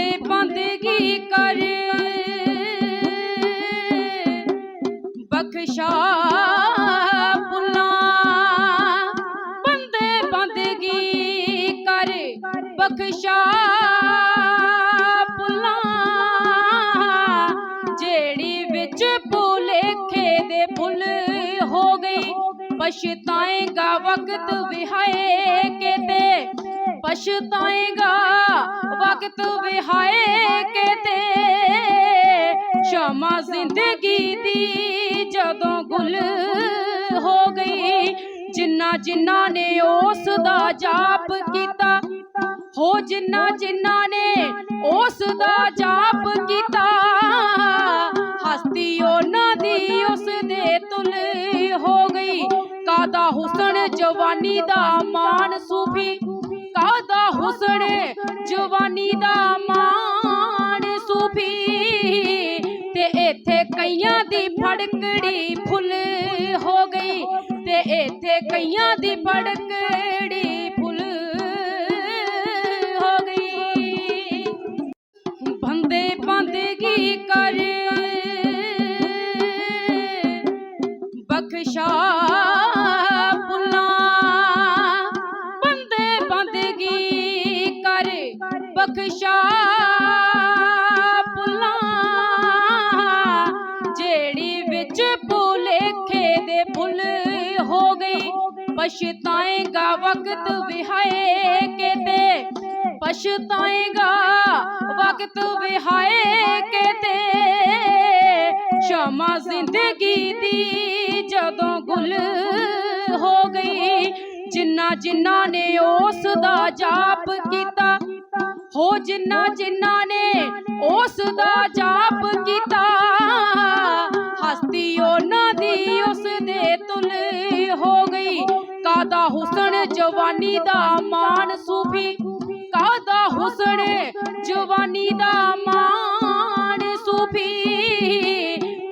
ਬੰਦੇ ਬੰਦਗੀ ਕਰ। ਬਖਸ਼ਾ ਪੁੱਲਾਂ ਬੰਦੇ ਬੰਦਗੀ ਕਰ। ਬਖਸ਼ਾ ਪੁੱਲਾਂ ਜਿਹੜੀ ਵਿੱਚ ਭੁਲੇਖੇ ਦੇ ਭੁੱਲ ਹੋ ਗਈ। ਪਛਤਾਏਗਾ ਵਕਤ ਵਿਹਾਏ ਕੇ ਤੇ ਪਛਤਾਏਗਾ ਵਕਤ ਵਿਹਾਏ ਕੇ ਸ਼ਮਾ ਜ਼ਿੰਦਗੀ ਦੀ ਜਦੋਂ ਗੁਲ ਹੋ ਗਈ, ਜਿੰਨਾ ਜਿੰਨਾ ਨੇ ਉਸ ਦਾ ਜਾਪ ਕੀਤਾ, ਹੋ ਜਿੰਨਾ ਜਿੰਨਾ ਨੇ ਉਸ ਦਾ ਜਾਪ ਕੀਤਾ, ਹਸਤੀ ਉਹਨਾਂ ਦੀ ਉਸ ਦੇ ਤੁਲ ਹੋ ਗਈ, ਕਾਦਾ ਹੁਸਨ ਜਵਾਨੀ ਦਾ ਮਾਨ ਸੂਫੀ ਜਵਾਨੀ ਦਾ ਮਾਨ ਸੂਫੀ ਤੇ ਇੱਥੇ ਕਈਆਂ ਦੀ ਫੜਕੜੀ ਫੁੱਲ ਹੋ ਗਈ ਤੇ ਇੱਥੇ ਕਈਆਂ ਦੀ ਫੜਕੜੀ ਫੁੱਲ ਹੋ ਗਈ। ਬੰਦੇ ਬੰਦਗੀ ਕਰ ਬਖਸ਼ਾ ਬਖਸ਼ਾ ਪੁੱਲਾਂ ਜਿਹੜੀ ਵਿੱਚ ਭੁਲੇਖੇ ਦੇ ਭੁੱਲ ਹੋ ਗਈ, ਪਛਤਾਏਗਾ ਵਕਤ ਵਿਹਾਏ ਕੇ ਤੇ ਪਛਤਾਏਗਾ ਵਕਤ ਵਿਹਾਏ ਕੇ ਤੇ ਸ਼ਮਾ ਜ਼ਿੰਦਗੀ ਦੀ ਜਦੋਂ ਗੁਲ ਹੋ ਗਈ ਜਿੰਨਾ ਜਿੰਨਾ ਨੇ ਉਸ ਦਾ ਜਾਪ ਕੀਤਾ ਹੋ ਜਿੰਨਾ ਜਿੰਨਾ ਨੇ ਉਸ ਦਾ ਜਾਪ ਕੀਤਾ ਹਸਤੀ ਉਹਨਾਂ ਦੀ ਉਸ ਦੇ ਤੁਲ ਹੋ ਗਈ। ਕਾਦਾ ਹੁਸਨ ਜਵਾਨੀ ਦਾ ਮਾਨ ਸੂਫੀ। ਕਾਦਾ ਹੁਸਨ ਜਵਾਨੀ ਦਾ ਮਾਨ ਸੂਫੀ।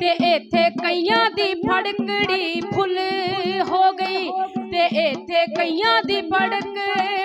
ਤੇ ਇੱਥੇ ਕਈਆਂ ਦੀ ਫੜਕੜੀ ਫੁੱਲ ਹੋ ਗਈ। ਤੇ ਇੱਥੇ ਕਈਆਂ ਦੀ ਫੜਕੜੀ